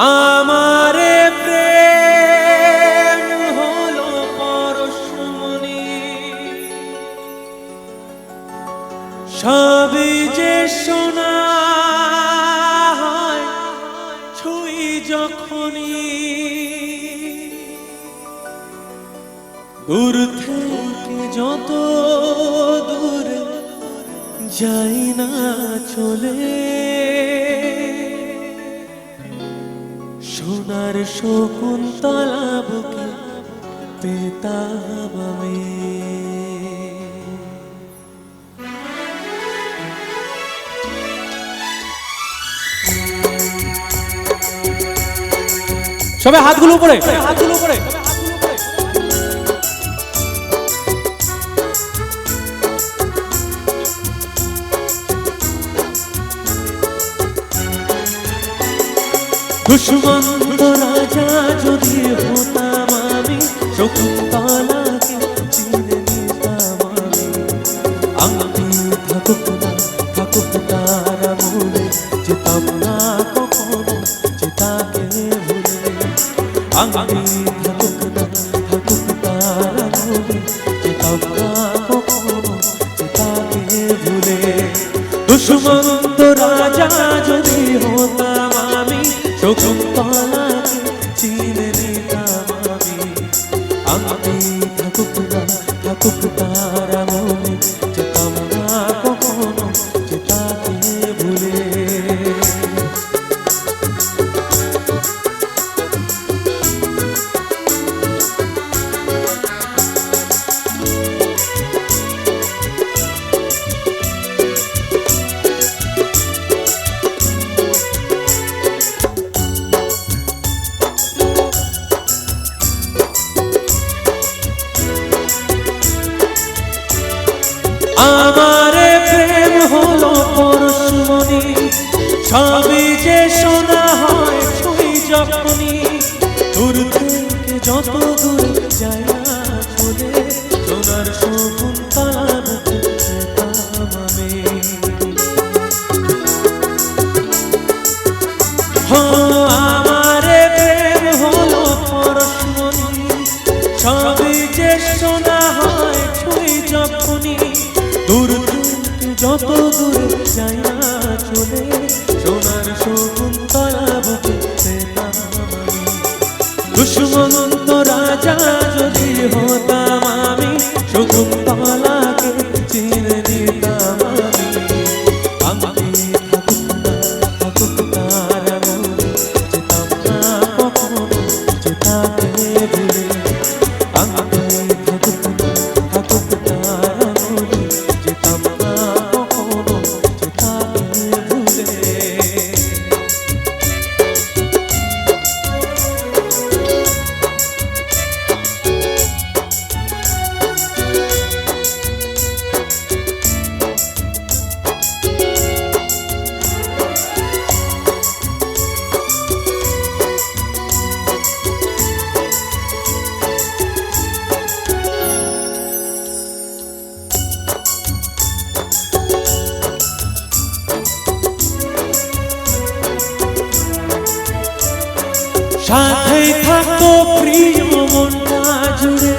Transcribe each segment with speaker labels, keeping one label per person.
Speaker 1: আমারে প্রেম হলো পরশমণি। সবই যে শোনা হয়, ছুঁই যখনই। দূর থেকে যত দূরে যাই না চলে। সোনার শকুন্তলা বুকে পেতাম আমি সবাই হাতগুলো উপরে হাতগুলো উপরে। দুশ্মন্ত রাজা যদি হতাম আমি, শকুন্তলাকে চিনে নিতাম আমি। আমি থাকুক না, থাকুক তারা মনে যেতাম না কখনো যে তাকে ভুলে। আমি থাকুক না, থাকুক মনে যেতাম না ভুলে। রাজা যদি শকুন্তলাকে চিনে নিতাম আমি। আমি না থাকুক তারা আমারে প্রেম হলো পরশমণি সবই যে শোনা হয় যখনই দূর থেকে যত দূর যায় হো দূর যত দূরে যাইয়া চলে সোনার সাথে থাকো প্রিয় মনটা জুড়ে।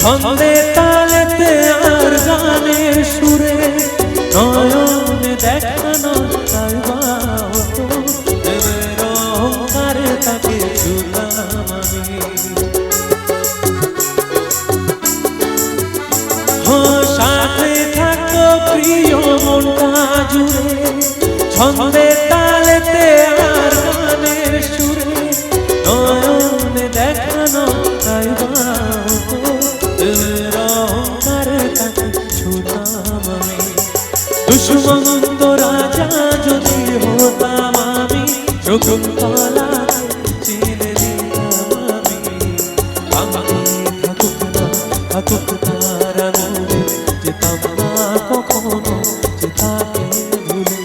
Speaker 1: ছন্দে তালেতে আর গানের সুরে। নয়নে দেখানো তাই বা হতো প্রেমের অহংকারে তাকে ছুতাম আমি। হো সাথে থাকো প্রিয় মনটা জুড়ে। ছন্দে তালেতে দুশ্মন্ত রাজা যদি হতাম আমি শকুন্তলাকে চিনে দিতাম আমি। আমি থাকুক না, থাকুক তারা মনে যেতাম না কখনো যে তাকে ভুলে।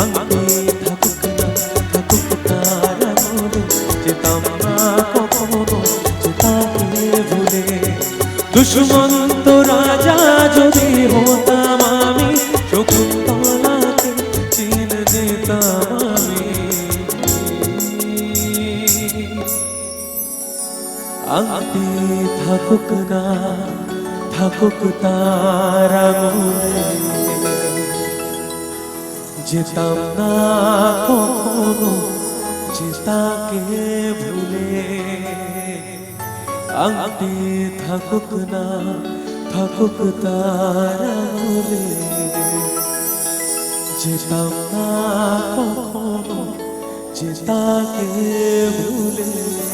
Speaker 1: আমি থাকুক না, থাকুক তারা মনে যেতাম না কখনো যে তাকে ভুলে। দুশ্মন্ত থাকুক না থাকুক তার যেতাম না কখনো যে তাকে ভুলে। আংটি থাকুক না, থাকুক তার আঙুলে যেতাম না কখনো যে তাকে ভুলে।